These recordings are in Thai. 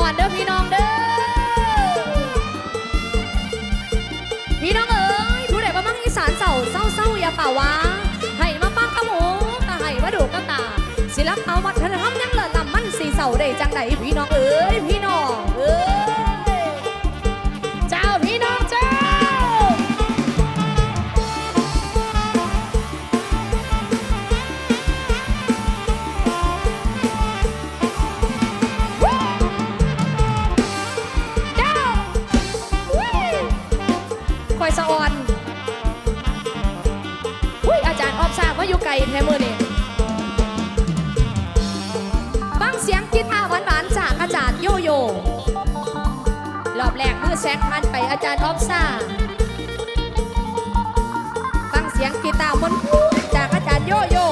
อ่อนเด้อพี่น้องเด้อ พี่น้องเอ๋ยผู้ใดบ่มังอีสานเศร้าเศร้าเศร้าอย่าฝ่าวาให้มาฟังกระหมูกะให้มาดูกรตา ศิลปะวัฒนธรรมยังเลิศล้ำมันสีเศร้าได้จังไดพี่น้องเอ๋ยพี่ อยสะออนอุ้ยอาจารย์ออมสร้างมาอยู่ไกลแท้มือนี่ฟังเสียงกีตาร์หวานๆจากอาจารย์โยโย่รอบแรกมือแซกพันไปอาจารย์ออมสร้างฟังเสียงกีตาร์มนพูจากอาจารย์โยโย่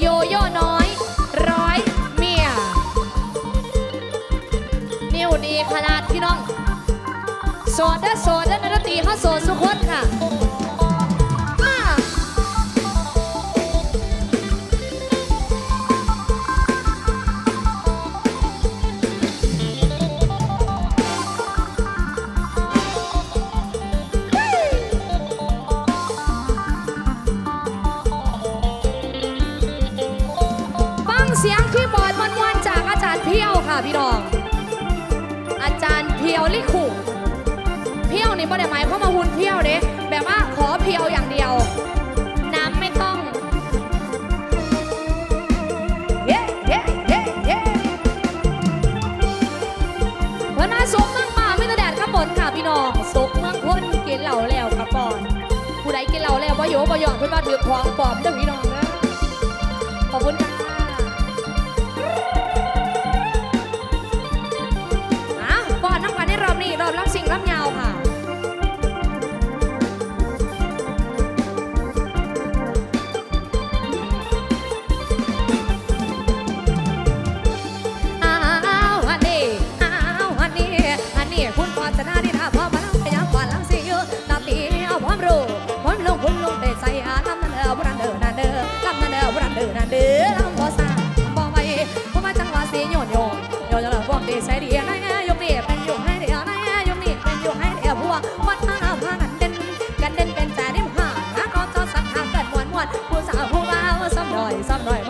โยโย่น้อย ร้อยเมียนิ้วดีขนาดพี่น้องโซดเด้อโซดเด้อนักนตรีเขาโซโซ่ะพี่น้อง อาจารย์เพียวลิขุเพียวนี่ประเดี๋ยวหมายเข้ามาหุ่นเพียวเด้แบบว่าขอเพียวอย่างเดียว น้ำไม่ต้องเย้เย้เย้เย้ากมาไม่ตะแดดข้ามนค่ะพี่น้องสุเมืองนกินเหล่าแล้วกระปอนผู้ใดกินเหล่าแล้วบ่โยบ่หยองเพื่อนบ้านถือของปลอมเด้อพี่น้องนะขอบคุณค่ะ อบรับสิ่งรับยา ผู้สาวผู้บ่าวซ้ำหน่อยซ้ำหน่อย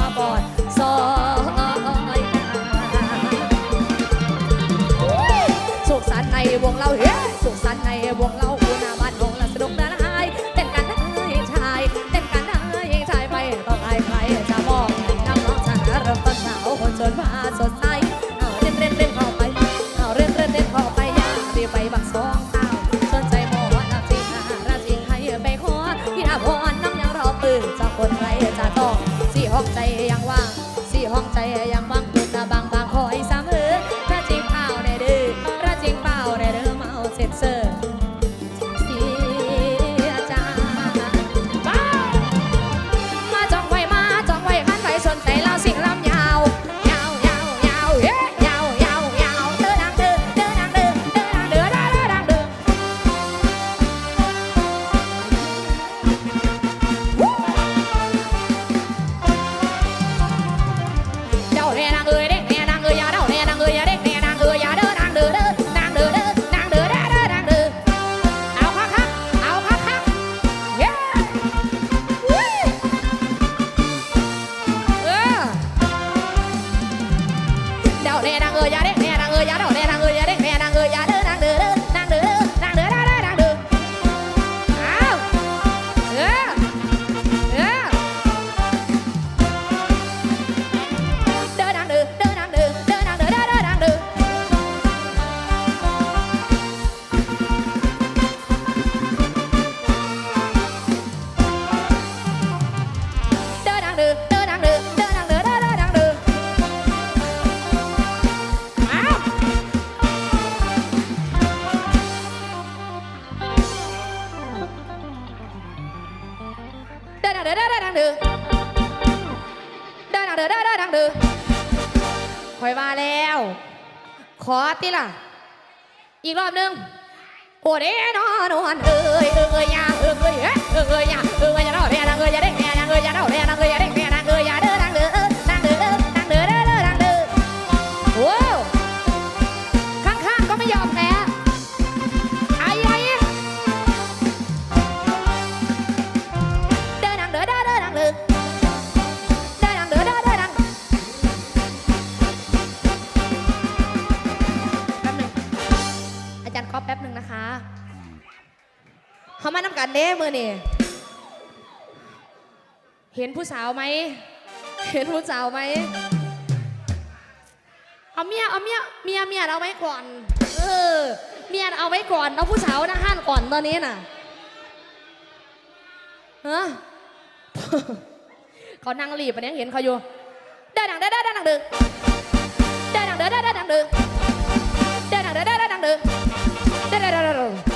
อยว่าแล้ว ขอติล่ะ อีกรอบนึง โอ้เด้นอนอนเอ้ยเอ้ยยาเอ้ยเอ้ยเอ้ยยาเอ้ยยาเอ้ยยาเด้เอ้ยยาเด้เอ้ยยาเด้เอ้ยยาเด้ ขามาน้ำกันเด้มือนี่เห็นผู้สาวไหม เห็นผู้สาวไหม เอาเมีย เอาเมีย เมียเมียเอาไว้ก่อน เออ เมียเอาไว้ก่อน เอาผู้สาวนะห้านก่อนตอนนี้น่ะฮะเขานั่งรีบอันนี้เห็นเขาอยู่ได้ดังได้ได้ดังดึกได้ดังได้ได้ด้ดังดึกได้ดังได้ได้ดังดึกได้ได้ได้ได้ดังเ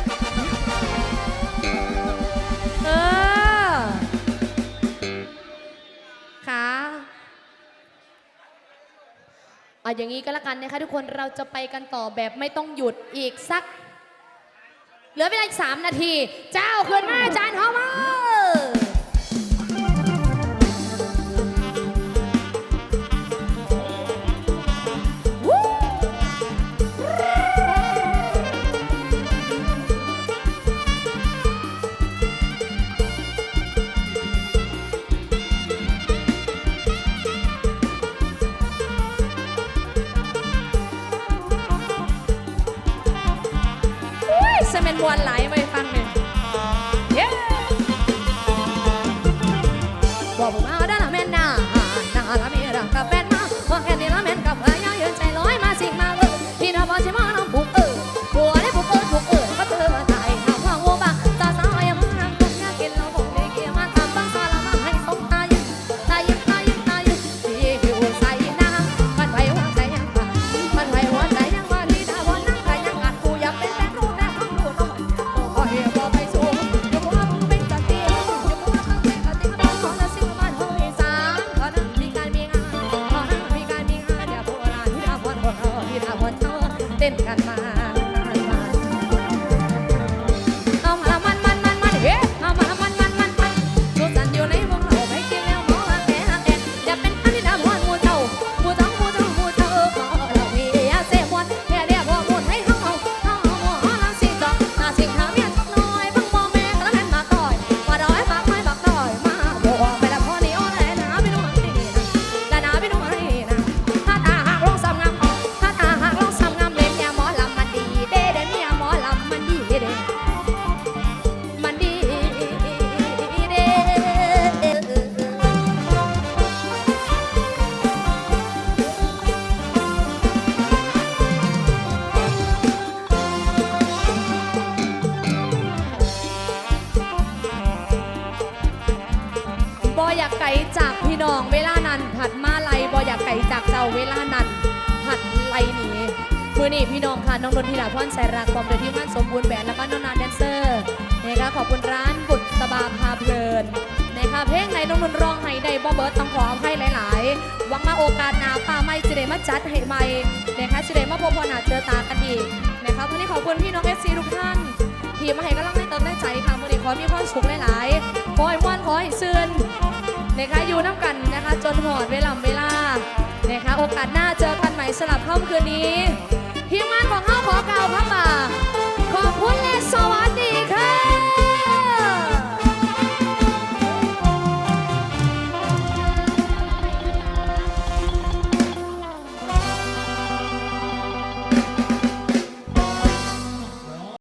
เอาอย่างนี้ก็แล้วกันนะคะทุกคนเราจะไปกันต่อแบบไม่ต้องหยุดอีกสัก เหลือเวลาอีกสามนาที เจ้าขึ้นมาจานหอมมา อุ้ย ลานั้นผัดไลหนีมือนี่พี่น้องค่ะ น้องนนทิลาพรแสนรักความโดยที่มั่นสมบูรณ์แบบแล้วก็น้องนาแดนเซอร์นะคะขอบคุณร้านบุตรสบาพาเพลินนะคะเพลงไหนน้องนนร้องให้ได้บ่เบิร์ดต้องขออภัยหลาย ๆ หวังมาโอกาสหน้าป้าไม่สิเดมาจัดให้ใหม่นะคะสิเดมาพบพอหนาเจอตากันอีกนะคะวันนี้ขอบคุณพี่น้องเอฟซีทุกท่านที่มาให้กำลังใจเติมแรงใจค่ะวันนี้ขอมีความสุขหลายๆขอให้ม่วนขอให้ซื่นนะคะอยู่น้ำกันนะคะ จนหอดเวลาเวลา นะคะโอกาสหน้าเจอกันใหม่สลับค่ำคืนนี้ทีมงานของเฮา